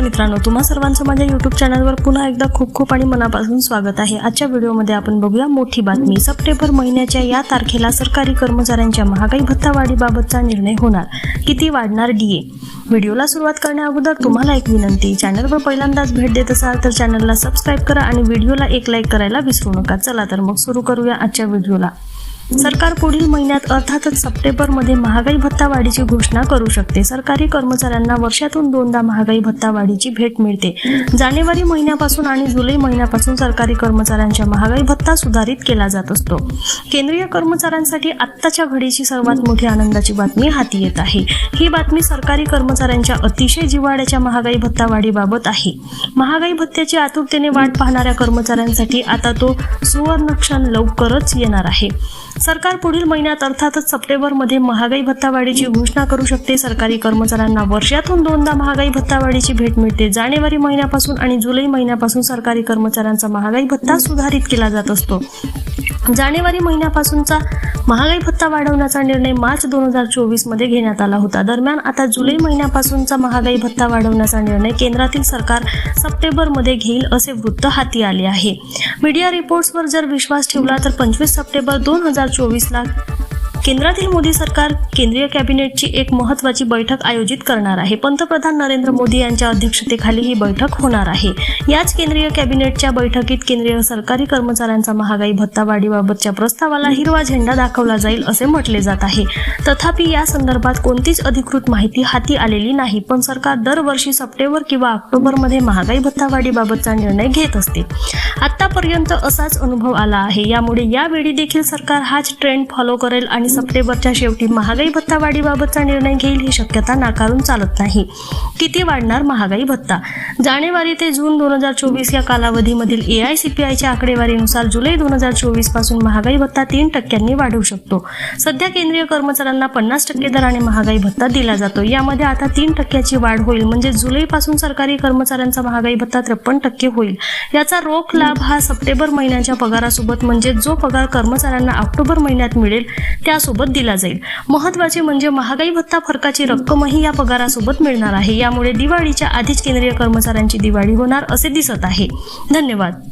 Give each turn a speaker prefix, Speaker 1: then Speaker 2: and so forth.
Speaker 1: मित्रांनो तुम्हा सर्वांचं माझ्या युट्यूब चॅनलवर पुन्हा एकदा खूप खूप आणि मनापासून स्वागत आहे. आजच्या व्हिडिओमध्ये आपण बघूया मोठी बातमी. सप्टेंबर महिन्याच्या या तारखेला सरकारी कर्मचाऱ्यांच्या महागाई भत्ता वाढीबाबतचा निर्णय होणार. किती वाढणार डीए व्हिडिओला सुरुवात करण्या अगोदर तुम्हाला एक विनंती चॅनलवर पहिल्यांदाच भेट देत असाल तर चॅनलला सबस्क्राईब करा आणि व्हिडिओला एक लाईक करायला विसरू नका. चला तर मग सुरू करूया आजच्या व्हिडिओला. सरकार पुढील महिन्यात अर्थातच सप्टेंबरमध्ये महागाई भत्ता वाढीची घोषणा करू शकते. सरकारी कर्मचाऱ्यांना वर्षातून दोनदा महागाई भत्ता वाढीची भेट मिळते. जानेवारी महिन्यापासून आणि जुलै महिन्यापासून सरकारी कर्मचाऱ्यांच्या महागाई भत्ता सुधारित केला जात असतो. केंद्रीय कर्मचाऱ्यांसाठी आत्ताच्या घडीची सर्वात मोठी आनंदाची बातमी हाती येत आहे. ही बातमी सरकारी कर्मचारी कर्मचाऱ्यांच्या अतिशय जिव्हाळ्याच्या महागाई भत्ता वाढीबाबत आहे. महागाई भत्त्याची आतुरतेने वाट पाहणाऱ्या कर्मचाऱ्यांसाठी आता तो सुवर्णक्षण लवकरच येणार आहे. सरकार पुढील महिन्यात अर्थातच सप्टेंबरमध्ये महागाई भत्ता वाढीची घोषणा करू शकते. सरकारी कर्मचाऱ्यांना वर्षातून दोनदा महागाई भत्ता वाढीची भेट मिळते. जानेवारी महिन्यापासून आणि जुलै महिन्यापासून सरकारी कर्मचाऱ्यांचा महागाई भत्ता सुधारित केला जात असतो. जानेवारी महिन्यापासूनचा महागाई भत्ता वाढवण्याचा निर्णय मार्च दोन हजार चोवीसमध्ये घेण्यात आला होता. दरम्यान आता जुलै महिन्यापासूनचा महागाई भत्ता वाढवण्याचा निर्णय केंद्रातील सरकार सप्टेंबरमध्ये घेईल असे वृत्त हाती आले आहे. मीडिया रिपोर्ट्सवर जर विश्वास ठेवला तर पंचवीस सप्टेंबर दोन हजार चोवीसला केंद्रातील मोदी सरकार केंद्रीय कॅबिनेटची एक महत्वाची बैठक आयोजित करणार आहे. पंतप्रधान नरेंद्र मोदी यांच्या अध्यक्षतेखाली ही बैठक होणार आहे. याच केंद्रीय कॅबिनेटच्या बैठकीत केंद्रीय सरकारी कर्मचाऱ्यांचा महागाई भत्ता वाढीबाबतच्या प्रस्तावाला हिरवा झेंडा दाखवला जाईल असे म्हटले जात आहे. तथापि या संदर्भात कोणतीच अधिकृत माहिती हाती आलेली नाही पण सरकार दरवर्षी सप्टेंबर किंवा ऑक्टोबरमध्ये महागाई भत्ता वाढीबाबतचा निर्णय घेत असते. आतापर्यंत असाच अनुभव आला आहे. यामुळे यावेळी देखील सरकार हाच ट्रेंड फॉलो करेल आणि सप्टेंबरच्या शेवटी महागाई भत्ता वाढीबाबतचा निर्णय घेईल ही शक्यता नाकारून चालत नाही. किती वाढणार महागाई भत्ता? जानेवारी ते जून दोन हजार चोवीस या कालावधीमधील ए आय सी पी आयच्या आकडेवारीनुसार जुलै दोन हजार चोवीसपासून महागाई भत्ता तीन टक्क्यांनी वाढू शकतो. सध्या केंद्रीय कर्मचाऱ्यांना पन्नास टक्के दराने महागाई भत्ता दिला जातो. यामध्ये आता तीन टक्क्याची वाढ होईल. म्हणजे जुलैपासून सरकारी कर्मचाऱ्यांचा महागाई भत्ता त्रेपन्न टक्के होईल. याचा रोख लाभ हा सप्टेंबर महिन्याच्या पगारासोबत म्हणजे जो पगार कर्मचाऱ्यांना ऑक्टोबर महिन्यात मिळेल त्या पगारासोबत दिला जाईल. महत्त्वाचे म्हणजे महागाई भत्ता फरकाची रक्कमही या पगारासोबत मिळणार आहे. यामुळे दिवाळीच्या आधीच केंद्रीय कर्मचाऱ्यांची दिवाळी होणार असे दिसत आहे. धन्यवाद.